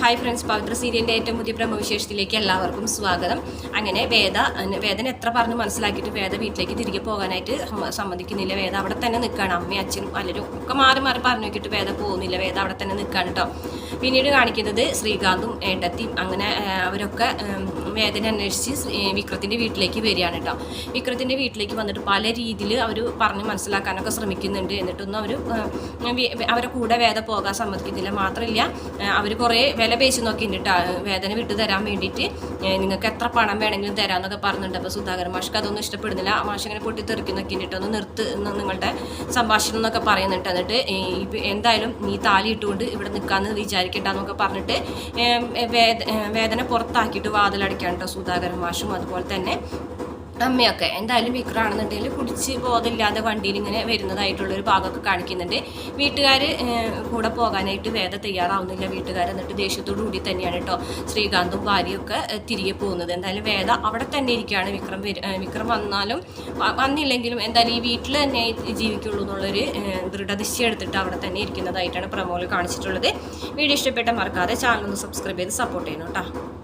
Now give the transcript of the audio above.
Hi friends പവിത്ര സീരിയലിന്റെ ഏറ്റവും പുതിയ പ്രമവിശേഷത്തിലേക്ക് എല്ലാവർക്കും സ്വാഗതം. അങ്ങനെ വേദ വേദന എത്ര പറഞ്ഞ് മനസ്സിലാക്കിയിട്ട് വേദ വീട്ടിലേക്ക് തിരികെ പോകാനായിട്ട് സമ്മ- സമ്മതിക്കുന്നില്ല. വേദ അവിടെ തന്നെ നിൽക്കുകയാണ് അമ്മയും അച്ഛനും പലരും ഒക്കെ മാറി മാറി പറഞ്ഞു നോക്കിയിട്ട് വേദ പോകുന്നില്ല. വേദ അവിടെ തന്നെ നിൽക്കുകയാണ് കേട്ടോ പിന്നീട് കാണിക്കുന്നത് ശ്രീകാന്തും ഏട്ടത്തിയും. അങ്ങനെ അവരൊക്കെ വേദന അന്വേഷിച്ച് വിക്രത്തിന്റെ വീട്ടിലേക്ക് വരികയാണ് കേട്ടോ. വിക്രത്തിന്റെ വീട്ടിലേക്ക് വന്നിട്ട് പല രീതിയിൽ അവർ പറഞ്ഞ് മനസ്സിലാക്കാനൊക്കെ ശ്രമിക്കുന്നുണ്ട്. എന്നിട്ടൊന്നും അവർ അവരെ കൂടെ വേദ പോകാൻ സമ്മതിക്കുന്നില്ല. മാത്രമല്ല അവർ കുറേ വില പേശി നോക്കിയിട്ടുണ്ട് കേട്ടോ. വേദന വിട്ടു തരാൻ വേണ്ടിയിട്ട് നിങ്ങൾക്ക് എത്ര പണം വേണമെങ്കിലും തരാമെന്നൊക്കെ പറഞ്ഞിട്ടുണ്ട്. അപ്പോൾ സുധാകരൻ മാഷ്ക്ക് അതൊന്നും ഇഷ്ടപ്പെടുന്നില്ല. മാഷ് ഇങ്ങനെ പൊട്ടിത്തെറിക്കുന്നൊക്കെ ഉണ്ട് ഒന്ന് നിർത്ത് നിങ്ങളുടെ സംഭാഷണം എന്നൊക്കെ പറയുന്നുണ്ട് എന്നിട്ട് എന്തായാലും നീ താലി ഇട്ടുകൊണ്ട് ഇവിടെ നിൽക്കാമെന്ന് വിചാരിക്കണ്ടെന്നൊക്കെ പറഞ്ഞിട്ട് വേദന പുറത്താക്കിയിട്ട് വാതിലടിക്കാൻ കേട്ടോ സുധാകരൻ മാഷും അതുപോലെ തന്നെ. അമ്മയൊക്കെ. എന്തായാലും വിക്രാണെന്നുണ്ടെങ്കിൽ കുടിച്ച് ബോധമില്ലാതെ വണ്ടിയിൽ ഇങ്ങനെ വരുന്നതായിട്ടുള്ളൊരു ഭാഗമൊക്കെ കാണിക്കുന്നുണ്ട്. വീട്ടുകാർ കൂടെ പോകാനായിട്ട് വേദ തയ്യാറാവുന്നില്ല. വീട്ടുകാർ എന്നിട്ട് ദേഷ്യത്തോടു കൂടി തന്നെയാണ് കേട്ടോ ശ്രീകാന്തും ഭാര്യയൊക്കെ തിരികെ പോകുന്നത്. എന്തായാലും വേദ അവിടെ തന്നെ ഇരിക്കുകയാണ്. വിക്രം വിക്രം വന്നാലും വന്നില്ലെങ്കിലും എന്തായാലും ഈ വീട്ടിൽ തന്നെ ജീവിക്കുള്ളൂ എന്നുള്ളൊരു ഏഹ്, ദൃഢനിശ്ചയം എടുത്തിട്ട് അവിടെ തന്നെ ഇരിക്കുന്നതായിട്ടാണ് പ്രമോൾ കാണിച്ചിട്ടുള്ളത്. വീഡിയോ ഇഷ്ടപ്പെട്ട മറക്കാതെ ചാനൽ ഒന്ന് സബ്സ്ക്രൈബ് ചെയ്ത് സപ്പോർട്ട് ചെയ്യണം കേട്ടോ.